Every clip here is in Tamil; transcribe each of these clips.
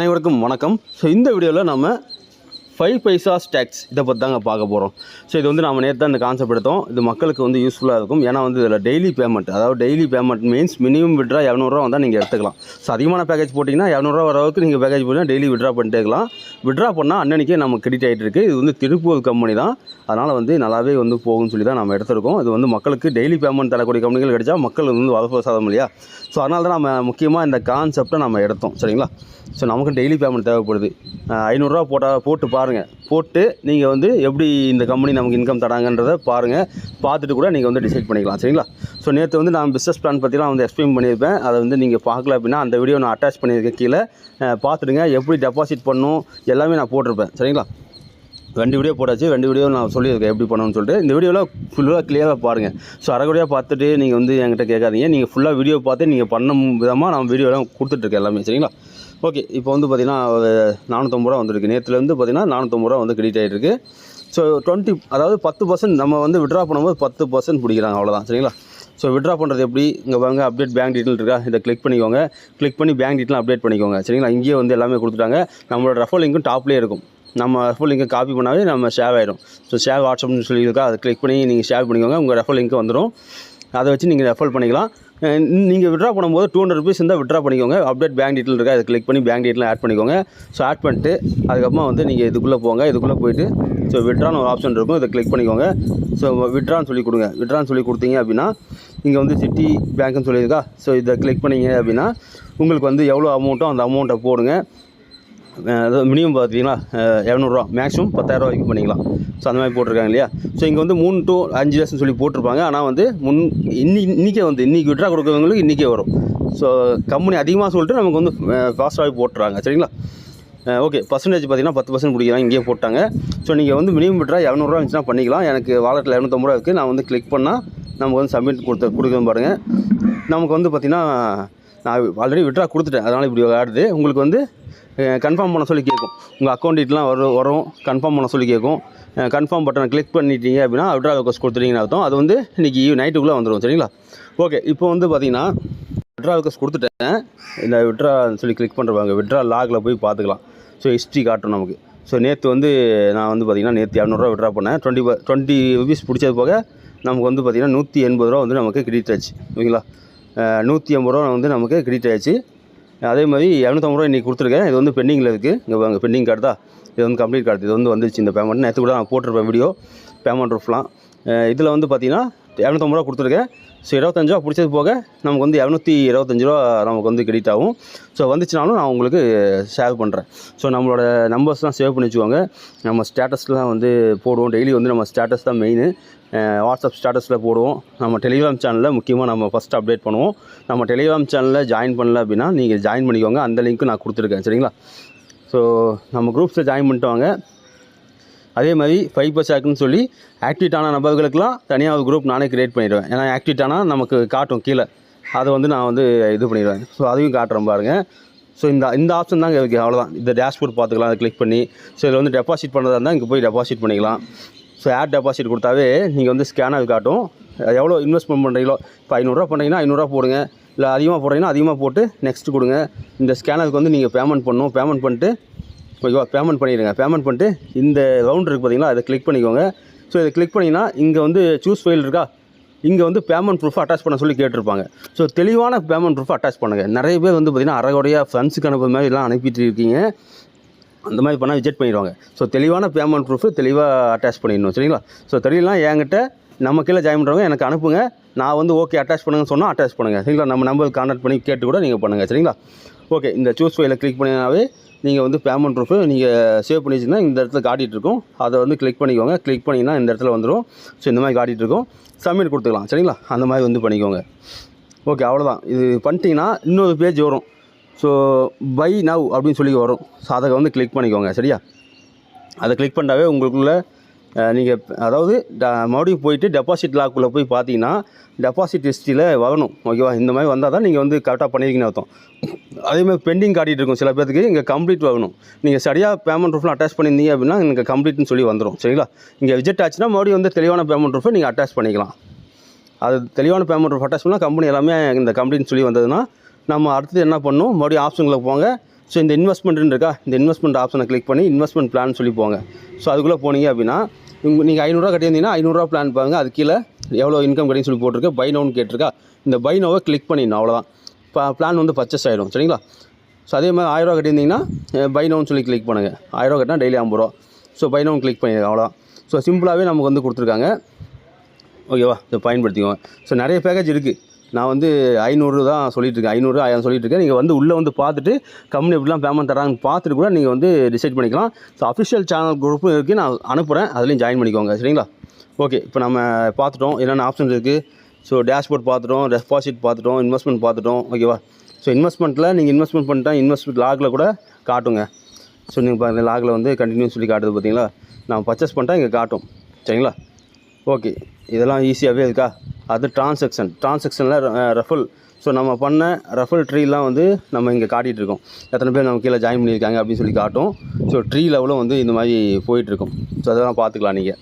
அனைவருக்கும் வணக்கம். ஸோ இந்த வீடியோவில் நம்ம ஃபைவ் பைசா ஸ்டாக்ஸ் இதை பற்றி தாங்க பார்க்க போகிறோம் ஸோ இது வந்து நம்ம நேற்று தான் இந்த கான்செப்ட் எடுத்தோம். இது மக்களுக்கு வந்து யூஸ்ஃபுல்லாக இருக்கும். ஏன்னா வந்து இதில் டெய்லி பேமெண்ட் அதாவது daily payment means minimum withdraw இரநூறுவா வந்தால் நீங்கள் எடுத்துக்கலாம். ஸோ அதிகமான பேக்கேஜ் போட்டிங்கன்னா இரநூறுவா வர நீங்கள் பேக்கேஜ் போட்டிங்கன்னா டெய்லி விட்ரா பண்ணிட்டே இருக்கலாம். விட்ரா பண்ணால் அன்னன்னைக்கே நம்ம கிரெடிட் ஆகிட்டு இருக்குது இது வந்து திருப்பூர் கம்பெனி தான். அதனால் வந்து நல்லாவே வந்து போகும்னு சொல்லி தான் நம்ம எடுத்திருக்கோம். இது வந்து மக்களுக்கு டெய்லி பேமெண்ட் தரக்கூடிய கம்பெனிகள் கிடைச்சா மக்கள் வந்து வரப்பிரசாதம் இல்லையா? ஸோ அதனால தான் நம்ம முக்கியமாக இந்த கான்செப்டை நம்ம எடுத்தோம். சரிங்களா? ஸோ நமக்கு டெய்லி பேமெண்ட் தேவைப்படுது. ஐநூறுரூவா போட்டால் போட்டு பாருங்கள் போட்டு நீங்கள் வந்து எப்படி இந்த கம்பெனி நமக்கு இன்கம் தராங்கன்றதை பாருங்கள் பார்த்துட்டு கூட நீங்கள் வந்து டிசைட் பண்ணிக்கலாம் சரிங்களா? ஸோ நேற்று வந்து நான் பிஸ்னஸ் பிளான் பற்றிலாம் வந்து எக்ஸ்பிளைன் பண்ணியிருப்பேன். அதை வந்து நீங்கள் பார்க்கல அப்படின்னா அந்த வீடியோ நான் அட்டாச் பண்ணியிருக்கேன் கீழே. பார்த்துடுங்க எப்படி டெபாசிட் பண்ணும் எல்லாமே நான் போட்டிருப்பேன் சரிங்களா? ரெண்டு வீடியோ போட்டாச்சு ரெண்டு வீடியோ நான் சொல்லியிருக்கேன் எப்படி பண்ணணும்னு சொல்லிட்டு. இந்த வீடியோவில் ஃபுல்லாக கிளியராக பாருங்கள் ஸோ அரைக்குறையாக பார்த்துட்டு நீங்கள் வந்து என்கிட்ட கேட்காதீங்க. நீங்கள் ஃபுல்லாக வீடியோ பார்த்து நீங்கள் பண்ண விதமாக நான் வீடியோலாம் கொடுத்துட்ருக்கேன் எல்லாமே சரிங்களா? ஓகே இப்போ வந்து பார்த்தீங்கன்னா நானூற்றம்பது ரூபா வந்துருக்கு. நேற்றுலேருந்து பார்த்தீங்கன்னா நானூற்றம்பது ரூபா வந்து கிரெடிட் ஆகிட்டுருக்கு ஸோ டுவெண்ட்டி அதாவது பத்து பர்சன்ட் நம்ம வந்து விட்ரா பண்ணும்போது பத்து பர்சன்ட் பிடிக்கிறாங்க அவ்வளோதான் சரிங்களா? ஸோ விட்ரா பண்ணுறது எப்படி? இங்கே வாங்க அப்டேட் பேங்க் டீட்டெயில் இருக்கா? இதை கிளிக் பண்ணிக்கோங்க. கிளிக் பண்ணி பேங்க் டீட்டெயில் அப்டேட் பண்ணிக்கோங்க சரிங்களா? இங்கேயே வந்து எல்லாமே கொடுத்துட்டாங்க. நம்மளோட ரெஃபர் லிங்க்கும் டாப்லேயே இருக்கும். நம்ம ரெஃபர் லிங்கை காப்பி பண்ணாவே நம்ம ஷேவ் ஆகிடும் ஸோ ஷேர் வாட்ஸ்அப்னு சொல்லியிருக்கா அதை கிளிக் பண்ணி நீங்கள் ஷேர் பண்ணிக்கோங்க உங்கள் ரெஃபர் லிங்க்கு வந்துடும் அதை வச்சு நீங்கள் ரெஃபர் பண்ணிக்கலாம். நீங்கள் விட்ரா பண்ணும்போது டூ ஹண்ட்ரட் ருபீஸ் இருந்தால் விட்ரா பண்ணிக்கோங்க. அப்டேட் பேங்க் டீட்டெயில் இருக்கா அதை கிளிக் பண்ணி பேங்க் டீட்டெயில் ஆட் பண்ணிக்கோங்க. ஸோ ஆட் பண்ணிட்டு அதுக்கப்புறமா வந்து நீங்கள் இதுக்குள்ளே போங்க. இதுக்குள்ளே போயிட்டு ஸோ விட்ரான்னு ஒரு ஆப்ஷன் இருக்கும். இதை கிளிக் பண்ணிக்கோங்க. ஸோ விட்ரான்னு சொல்லி கொடுங்க. விட்ரான்னு சொல்லி கொடுத்தீங்க அப்படின்னா இங்கே வந்து சிட்டி பேங்க்குன்னு சொல்லியிருக்கா. ஸோ இதை கிளிக் பண்ணீங்க அப்படின்னா உங்களுக்கு வந்து எவ்வளோ அமௌண்ட்டோ அந்த அமௌண்ட்டை போடுங்க. அதாவது மினிமம் பார்த்தீங்கன்னா இரநூறுவா மேக்ஸிமம் பத்தாயிரரூவா வரைக்கும் பண்ணிக்கலாம். ஸோ அந்த மாதிரி போட்டிருக்காங்க இல்லையா? ஸோ இங்கே வந்து மூணு டு அஞ்சு லட்சம் சொல்லி போட்டிருப்பாங்க. ஆனால் வந்து முன் இன்னி இன்றைக்கே வந்து இன்றைக்கி விட்ரா கொடுக்குறவங்களுக்கு இன்றைக்கே வரும். ஸோ கம்பெனி அதிகமாக சொல்லிட்டு நமக்கு வந்து ஃபாஸ்ட்டாகவே போட்டுறாங்க. சரிங்களா? ஓகே பர்சன்டேஜ் பார்த்தீங்கன்னா பத்து பர்சன்ட் பிடிக்கிறாங்க. இங்கேயே போட்டாங்க. ஸோ நீங்கள் வந்து மினிமம் விட்ரா இரநூறுவா இருந்துச்சுன்னா பண்ணிக்கலாம். எனக்கு வாலெட்டில் இரநூத்தம்பது ரூபா இருக்குது நான் வந்து கிளிக் பண்ணால் நமக்கு வந்து சப்மிட் கொடுத்து கொடுக்கணும் பாருங்கள் நமக்கு வந்து பார்த்திங்கன்னா நான் ஆல்ரெடி விட்ரா கொடுத்துட்டேன். அதனால் இப்படி ஆடுது. உங்களுக்கு வந்து கன்ஃபார்ம் பண்ண சொல்லி கேட்கும் உங்கள் அக்கௌண்ட் டீட்டெயிலாம் வரும் வரும். கன்ஃபார்ம் பண்ண சொல்லி கேட்கும் கன்ஃபார்ம் பட்டனை கிளிக் பண்ணிட்டீங்க அப்படின்னா விட்ரா ரிக்வஸ்ட் கொடுத்துட்டீங்கன்னு அர்த்தம். அது வந்து இன்றைக்கி நைட்டுக்குள்ளே வந்துடும் சரிங்களா? ஓகே இப்போ வந்து பார்த்தீங்கன்னா விட்ரா ரிக்வஸ்ட் கொடுத்துட்டேன். இந்த விட்ரா சொல்லி கிளிக் பண்ணுறவங்க விட்ரா லாகில் போய் பார்த்துக்கலாம் ஸோ ஹிஸ்ட்ரி காட்டும் நமக்கு. ஸோ நேற்று வந்து நான் வந்து பார்த்திங்கன்னா நேற்று இரநூறுவா விட்ரா பண்ணேன். டுவெண்ட்டி டுவெண்ட்டி ருபீஸ் பிடிச்சது போக நமக்கு வந்து பார்த்திங்கன்னா நூற்றி எண்பது ரூபா வந்து நமக்கு கிரெடிட் ஆச்சு. ஓகேங்களா? நூற்றி ஐம்பது ரூபா வந்து நமக்கு கிரெடிட் ஆகிடுச்சு அதே மாதிரி இரநூத்தம்பது ரூபா இன்றைக்கி கொடுத்துருக்கேன். இது வந்து பெண்டிங்கில் இருக்குது இங்கே வாங்க பெண்டிங் கார்டு தான். இது வந்து கம்ப்ளீட் கார்டு இது வந்து வந்துருச்சு இந்த பேமெண்ட் நேற்று கூட நான் போட்டிருப்பேன் வீடியோ பேமெண்ட் ப்ரூஃப்லாம் இதில் வந்து பார்த்தீங்கன்னா இரநூத்தம்பது ரூபா கொடுத்துருக்கேன். ஸோ இருபத்தஞ்சு ரூபா பிடிச்சது போக நமக்கு வந்து இரநூத்தி இருபத்தஞ்சு ரூபா நமக்கு வந்து கிரெடிட் ஆகும். ஸோ வந்துச்சுனாலும் நான் உங்களுக்கு ஷேர் பண்ணுறேன் ஸோ நம்மளோட நம்பர்ஸ்லாம் சேவ் பண்ணி வச்சுக்கோங்க. நம்ம ஸ்டேட்டஸ்லாம் வந்து போடுவோம். டெய்லி வந்து நம்ம ஸ்டேட்டஸ் தான் மெயின் வாட்ஸ்அப் ஸ்டேட்டஸில் போடுவோம். நம்ம டெலிகிராம் சேனலில் முக்கியமாக நம்ம ஃபஸ்ட் அப்டேட் பண்ணுவோம். நம்ம டெலிகிராம் சேனலில் ஜாயின் பண்ணல அப்படின்னா நீங்கள் ஜாயின் பண்ணிக்கோங்க. அந்த லிங்க்கு நான் கொடுத்துருக்கேன். சரிங்களா? ஸோ நம்ம குரூப்ஸில் ஜாயின் பண்ணிட்டு வாங்க. அதே மாதிரி ஃபைவ் பர்ஸ் சொல்லி ஆக்டிவேட் ஆன நபர்களுக்கெல்லாம் தனியாக ஒரு குரூப் நானே கிரியேட் பண்ணிடுவேன். ஏன்னா ஆக்டிவேட் ஆனால் நமக்கு காட்டும் கீழே. அதை வந்து நான் வந்து இது பண்ணிடுவேன். ஸோ அதையும் காட்டுறேன் பாருங்கள் ஸோ இந்த இந்த ஆப்ஷன் தாங்க இருக்குது அவ்வளோதான் இந்த டேஷ்போர்ட் பார்த்துக்கலாம். அதை கிளிக் பண்ணி ஸோ இதில் வந்து டெபாசிட் பண்ணுறதா இருந்தால் இங்கே போய் டெபாசிட் பண்ணிக்கலாம். ஸோ ஆட் டெபாசிட் கொடுத்தாவே நீங்கள் வந்து ஸ்கேனர் காட்டும். எவ்வளோ இன்வெஸ்ட்மெண்ட் பண்ணுறீங்களோ இப்போ ஐநூறுரூவா பண்ணுறீங்கன்னா ஐநூறுரூவா போடுங்க. இல்லை அதிகமாக போடுறீங்கன்னா அதிகமாக போட்டு நெக்ஸ்ட் கொடுங்க. இந்த ஸ்கேனருக்கு வந்து நீங்கள் பேமெண்ட் பண்ணணும். பேமெண்ட் பண்ணிட்டு ஓகேவா பேமெண்ட் பண்ணிடுங்க. பேமெண்ட் பண்ணிட்டு இந்த ரவுண்ட் இருக்குது பார்த்தீங்களா அதை கிளிக் பண்ணிக்கோங்க. ஸோ இதை கிளிக் பண்ணிங்கன்னா இங்கே வந்து சூஸ் ஃபைல் இருக்கா? இங்கே வந்து பேமெண்ட் ப்ரூஃப் அட்டாச் பண்ண சொல்லி கேட்டிருப்பாங்க. ஸோ தெளிவான பேமெண்ட் ப்ரூஃப் அட்டாச் பண்ணுங்கள் நிறைய பேர் வந்து பார்த்திங்கன்னா அரைகுறையாக ஃப்ரெண்ட்ஸுக்கு அனுப்புற மாதிரிலாம் அனுப்பிட்டு இருக்கீங்க. அந்த மாதிரி பண்ணால் ரிஜெக்ட் பண்ணிடுவாங்க. ஸோ தெளிவான பேமெண்ட் ப்ரூஃப் தெளிவாக அட்டாச் பண்ணிடணும். சரிங்களா? ஸோ தெரியலாம் என்கிட்ட நம்ம கீழே ஜாயின் பண்ணுறவங்க எனக்கு அனுப்புங்க. நான் வந்து ஓகே அட்டாச் பண்ணுங்கன்னு சொன்னால் அட்டாச் பண்ணுங்கள் சரிங்களா? நம்ம நம்பருக்கு கான்டாக்ட் பண்ணி கேட்டு கூட நீங்கள் பண்ணுங்கள் சரிங்களா? ஓகே இந்த சூஸ் ஃபைலில் கிளிக் பண்ணினாவே நீங்கள் வந்து பேமெண்ட் ப்ரூஃபு நீங்கள் சேவ் பண்ணி வச்சிங்கன்னா இந்த இடத்துல காட்டிகிட்ருக்கும் அதை வந்து கிளிக் பண்ணிக்கோங்க. கிளிக் பண்ணிங்கன்னா இந்த இடத்துல வந்துடும் ஸோ இந்த மாதிரி காட்டிகிட்ருக்கும் சப்மிட் கொடுத்துக்கலாம். சரிங்களா? அந்த மாதிரி வந்து பண்ணிக்கோங்க. ஓகே அவ்வளோதான் இது பண்ணிட்டீங்கன்னா இன்னொரு பேஜ் வரும். ஸோ பை நவ் அப்படின்னு சொல்லி வரும். ஸோ அதை வந்து கிளிக் பண்ணிக்கோங்க. சரியா? அதை கிளிக் பண்ணாவே உங்களுக்குள்ளே நீங்கள் அதாவது ட- மறுபடியும் போயிட்டு டெபாசிட் லாக்குள்ளே போய் பார்த்தீங்கன்னா டெபாசிட் ஹிஸ்ட்ரியில் வரணும் ஓகேவா இந்த மாதிரி வந்தால் தான் நீங்கள் வந்து கரெக்டாக பண்ணியிருக்கீங்கன்னு அர்த்தம். அதே மாதிரி பெண்டிங் காட்டிகிட்டு இருக்கும். சில பேருக்கு இங்கே கம்ப்ளீட் வரணும். நீங்கள் சரியாக பேமெண்ட் ப்ரூஃப்லாம் அட்டாச் பண்ணியிருந்தீங்க அப்படின்னா இங்கே கம்ப்ளீட்னு சொல்லி வந்துடும் சரிங்களா? இங்கே விஜெட் ஆச்சுன்னா மறுபடியும் வந்து தெளிவான பேமெண்ட் ப்ரூஃபை நீங்கள் அட்டாச் பண்ணிக்கலாம். அது தெளிவான பேமெண்ட் ப்ரூஃப் அட்டாச் பண்ணால் கம்பெனி எல்லாமே இந்த கம்ப்ளீட்னு சொல்லி வந்ததுன்னா நம்ம அடுத்தது என்ன பண்ணணும் மறுபடியும் ஆப்ஷன்களுக்கு போங்க. ஸோ இந்த இன்வெஸ்ட்மெண்ட்னு இருக்கா? இந்த இன்வெஸ்ட்மெண்ட் ஆப்ஷனை கிளிக் பண்ணி இன்வெஸ்ட்மெண்ட் பிளான் சொல்லி போங்க. ஸோ அதுக்குள்ளே போனீங்க அப்படின்னா நீங்கள் ஐநூறுரூவா கட்டியிருந்தீங்கன்னா ஐநூறுரூவா பிளான் பாருங்க. அது கீழே எவ்வளோ இன்கம் கிடைக்கும் சொல்லி போட்டிருக்கு. பை நோன்னு கேட்டிருக்கா? இந்த பை நோவை கிளிக் பண்ணிடணும். அவ்வளோதான் இப்போ பிளான் வந்து பர்ச்சேஸ் ஆகிடும் சரிங்களா? ஸோ அதே மாதிரி ஆயிரரூவா கட்டியிருந்தீங்கன்னா பை நோன்னு சொல்லி கிளிக் பண்ணுங்கள் ஆயிரரூவா கட்டினா டெய்லி ஐம்பது ரூபா. ஸோ பை நோன் கிளிக் பண்ணிடுங்க. அவ்வளோதான் ஸோ சிம்பிளாகவே நமக்கு வந்து கொடுத்துருக்காங்க. ஓகேவா இதை பயன்படுத்திக்கோங்க. ஸோ நிறைய பேக்கேஜ் இருக்குது நான் வந்து ஐநூறு தான் சொல்லிட்டுருக்கேன். ஐநூறு ஆயிரம் சொல்லிட்டுருக்கேன். நீங்கள் வந்து உள்ளே வந்து பார்த்துட்டு கம்பெனி எப்படிலாம் பேமெண்ட் தராங்கன்னு பார்த்துட்டு கூட நீங்கள் வந்து டிசைட் பண்ணிக்கலாம். ஸோ அஃபிஷியல் சேனல் குரூப்பும் இருக்குது நான் அனுப்புகிறேன் அதுலேயும் ஜாயின் பண்ணிக்கோங்க. சரிங்களா? ஓகே இப்போ நம்ம பார்த்துட்டோம். என்னென்ன ஆப்ஷன்ஸ் இருக்குது ஸோ டேஷ்போர்ட் பார்த்துட்டோம். டெபாசிட் பார்த்துட்டோம். இன்வெஸ்ட்மெண்ட் பார்த்துட்டோம். ஓகேவா ஸோ இன்வெஸ்ட்மெண்ட்டில் நீங்கள் இன்வெஸ்ட்மெண்ட் பண்ணிட்டா இன்வெஸ்ட்மெண்ட் லாகில் கூட காட்டுங்க. ஸோ நீங்கள் பாருங்கள் லாகில் வந்து கண்டினியூ சொல்லி காட்டுது பார்த்தீங்களா நான் பர்ச்சேஸ் பண்ணிட்டா இங்கே காட்டும். சரிங்களா? ஓகே இதெல்லாம் ஈஸியாகவே இருக்கா? அது டிரான்சாக்ஷன் டிரான்சாக்ஷனில் ரஃபல் ஸோ நம்ம பண்ண ரஃபல் ட்ரீலாம் வந்து நம்ம இங்கே காட்டிகிட்ருக்கோம் எத்தனை பேர் நம்ம கீழே ஜாயின் பண்ணியிருக்காங்க அப்படின்னு சொல்லி காட்டும். ஸோ ட்ரீ லெவலும் வந்து இந்த மாதிரி போயிட்டுருக்கும். ஸோ அதெல்லாம் பார்த்துக்கலாம் நீங்கள்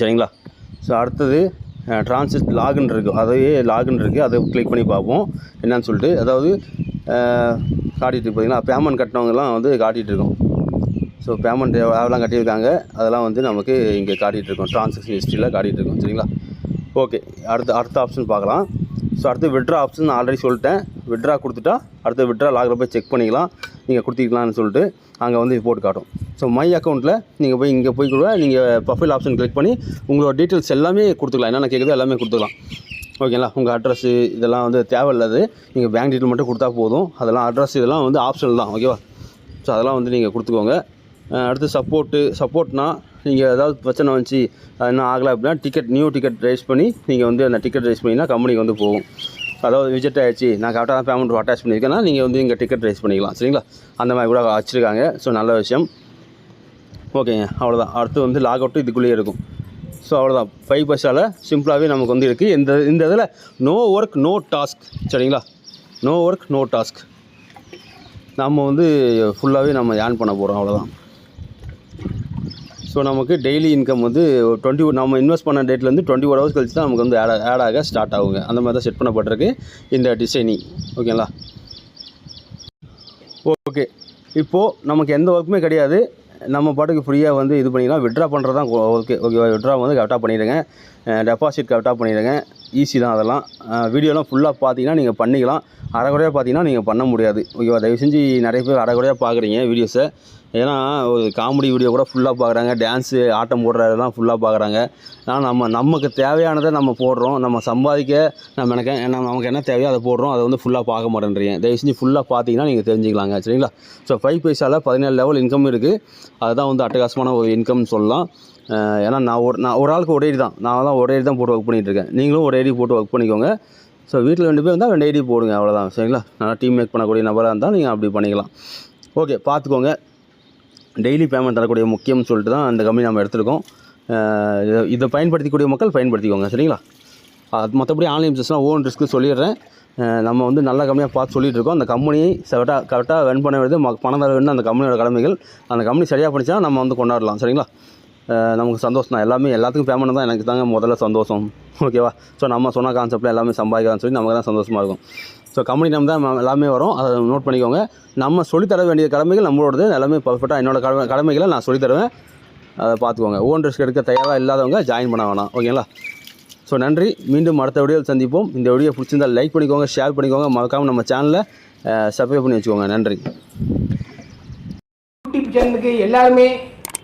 சரிங்களா? ஸோ அடுத்தது டிரான்சிட் லாகின் இருக்குது அதையே லாகின் இருக்குது அதை கிளிக் பண்ணி பார்ப்போம். என்னன்னு சொல்லிட்டு அதாவது காட்டிகிட்டு காட்டிட்டு பேமெண்ட் கட்டினவங்கலாம் வந்து காட்டிகிட்டு இருக்கோம் ஸோ பேமெண்ட் எவ்வளோலாம் கட்டியிருக்காங்க அதெல்லாம் வந்து நமக்கு இங்கே காட்டிகிட்டு இருக்கோம். ட்ரான்சாக்ஷன் ஹிஸ்ட்ரியில் காட்டிகிட்டு இருக்கோம் சரிங்களா? ஓகே அடுத்த அடுத்த ஆப்ஷன் பார்க்கலாம். ஸோ அடுத்து விட்ரா ஆப்ஷன் ஆல்ரெடி சொல்லிட்டேன். விட்ரா கொடுத்துட்டா அடுத்து விட்ரா லாகில் போய் செக் பண்ணிக்கலாம். நீங்கள் கொடுத்துக்கலாம்னு சொல்லிட்டு அங்கே வந்து போட்டு காட்டும். ஸோ மை அக்கௌண்ட்டில் நீங்கள் போய் இங்கே போய் கூட நீங்கள் ப்ரொஃபைல் ஆப்ஷன் கிளிக் பண்ணி உங்களோட டீட்டெயில்ஸ் எல்லாமே கொடுத்துக்கலாம். என்னென்ன கேட்குதோ எல்லாமே கொடுத்துக்கலாம். ஓகேங்களா? உங்கள் அட்ரஸ்ஸு இதெல்லாம் வந்து தேவையில்லாது. நீங்கள் பேங்க் டீட்டெயில் மட்டும் கொடுத்தா போதும். அதெல்லாம் அட்ரஸ் இதெல்லாம் வந்து ஆப்ஷனல் தான் ஓகேவா ஸோ அதெல்லாம் வந்து நீங்கள் கொடுத்துக்கோங்க. அடுத்து சப்போர்ட்டு சப்போர்ட்னா நீங்கள் ஏதாவது பிரச்சனை வந்துச்சு அது என்ன ஆகலை அப்படின்னா டிக்கெட் நியூ டிக்கெட் ரைஸ் பண்ணி நீங்கள் வந்து அந்த டிக்கெட் ரைஸ் பண்ணிங்கன்னா கம்பெனிக்கு வந்து போகும். அதாவது விஜெட் ஆயிடுச்சு நான் கரெக்டாக தான் பேமெண்ட் அட்டாச் பண்ணியிருக்கேன்னா நீங்கள் வந்து இங்கே டிக்கெட் ரைஸ் பண்ணிக்கலாம் சரிங்களா? அந்த மாதிரி கூட வச்சுருக்காங்க ஸோ நல்ல விஷயம். ஓகேங்க அவ்வளோதான் அடுத்து வந்து லாக் அவுட்டு இதுக்குள்ளேயே இருக்கும். ஸோ அவ்வளோதான் ஃபைவ் பஸ்ஸால் சிம்பிளாகவே நமக்கு வந்து இருக்குது இந்த இந்த இதில் நோ ஒர்க் நோ டாஸ்க் சரிங்களா? நோ ஒர்க் நோ டாஸ்க் நம்ம வந்து ஃபுல்லாகவே நம்ம ஏர்ன் பண்ண போகிறோம் அவ்வளோதான் ஸோ நமக்கு டெய்லி இன்கம் வந்து டுவெண்ட்டி நம்ம இன்வெஸ்ட் பண்ண டேட்லேருந்து டுவெண்ட்டி ஒன் ஹவர்ஸ் கழிச்சு தான் நமக்கு வந்து ஆட் ஆட் ஆக ஸ்டார்ட் ஆகுங்க. அந்த மாதிரி தான் செட் பண்ணப்பட்டிருக்கு இந்த டிசைனிங் ஓகேங்களா ஓகே இப்போது நமக்கு எந்த ஒர்க்குமே கிடையாது. நம்ம பாட்டுக்கு ஃப்ரீயாக வந்து இது பண்ணிக்கலாம். விட்ரா பண்ணுறது தான் ஓகே ஓகேவா விட்ரா வந்து கரெக்டாக பண்ணிடுங்க. டெபாசிட் கரெக்டாக பண்ணிடுங்க. ஈஸி தான் அதெல்லாம். வீடியோலாம் ஃபுல்லாக பார்த்தீங்கன்னா நீங்கள் பண்ணிக்கலாம். அரைகுறையாக பார்த்தீங்கன்னா நீங்கள் பண்ண முடியாது. ஓகேவா? தயவு செஞ்சு நிறைய பேர் அரைகுறையாக பார்க்குறீங்க வீடியோஸை ஏன்னா ஒரு காமெடி வீடியோ கூட ஃபுல்லாக பார்க்குறாங்க. டான்ஸு ஆட்டம் போடுறதெல்லாம் ஃபுல்லாக பார்க்குறாங்க. ஆனால் நம்ம நமக்கு தேவையானதை நம்ம போடுறோம். நம்ம சம்பாதிக்க நம்ம எனக்கு என்ன நமக்கு என்ன தேவையோ அதை போடுறோம். அதை வந்து ஃபுல்லாக பார்க்க மாட்டேன்றீங்க. தயவு செஞ்சு ஃபுல்லாக பார்த்தீங்கன்னா நீங்கள் தெரிஞ்சுக்கலாங்க. சரிங்களா? ஸோ ஃபைவ் பைசாவில் பதினேழு லெவல் இன்கம் இருக்குது அதுதான் வந்து அட்டகாசமான ஒரு இன்கம்னு சொல்லலாம். ஏன்னா நான் ஒரு நான் ஒரு ஆளுக்கு ஒரே தான். நான் தான் ஒரே தான் போட்டு ஒர்க் பண்ணிகிட்டு இருக்கேன். நீங்களும் ஒரே ஐடி போட்டு ஒர்க் பண்ணிக்கோங்க. ஸோ வீட்டில் ரெண்டு பேர் இருந்தால் ரெண்டு ஐடி போடுங்க அவ்வளோதான் சரிங்களா? நல்லா டீம் மேக் பண்ணக்கூடிய நபராக இருந்தால் நீங்கள் அப்படி பண்ணிக்கலாம். ஓகே பார்த்துக்கோங்க டெய்லி பேமெண்ட் தரக்கூடிய முக்கியம்னு சொல்லிட்டு தான் அந்த கம்பெனி நம்ம எடுத்துருக்கோம். இதை இதை பயன்படுத்திக்கூடிய மக்கள் பயன்படுத்திக்கோங்க சரிங்களா? அது மற்றபடி ஆன்லைன் பிஸ்னஸ்லாம் ஓன் ரிஸ்க்கு சொல்லிடுறேன். நம்ம வந்து நல்ல கம்மியாக பார்த்து சொல்லிட்டு இருக்கோம். அந்த கம்பெனியை கரெக்டாக கரெக்டாக ரன் பண்ண வேண்டியது பணம் தர வேண்டிய அந்த கம்பெனியோட கடமைகள். அந்த கம்பெனி சரியாக படித்தா நம்ம வந்து கொண்டாடலாம் சரிங்களா? நமக்கு சந்தோஷம் தான். எல்லாமே எல்லாத்துக்கும் பேமெண்ட் தான். எனக்கு தாங்க முதல்ல சந்தோஷம். ஓகேவா ஸோ நம்ம சொன்ன கான்செப்ட்டில் எல்லாமே சம்பாதிக்கலாம்னு சொல்லி நமக்கு தான் சந்தோஷமாக இருக்கும். ஸோ கம்பெனி நம்ம தான் எல்லாமே வரும். அதை நோட் பண்ணிக்கோங்க. நம்ம சொல்லித்தர வேண்டிய கடமைகள் நம்மளோடது. எல்லாமே பர்ஃபெக்டாக என்னோட கடமை கடமைகளை நான் சொல்லித் தருவேன். அதை பார்த்துக்கோங்க. ஓன் ரிஸ்க் எடுக்க தயாராக இல்லாதவங்க ஜாயின் பண்ண வேணாம். ஓகேங்களா ஸோ நன்றி. மீண்டும் அடுத்த வீடியோவில் சந்திப்போம். இந்த வீடியோ பிடிச்சிருந்தால் லைக் பண்ணிக்கோங்க ஷேர் பண்ணிக்கோங்க. மறக்காமல் நம்ம சேனலை சப்ஸ்கிரைப் பண்ணி வச்சுக்கோங்க. நன்றி. யூடியூப் சேனலுக்கு எல்லாருமே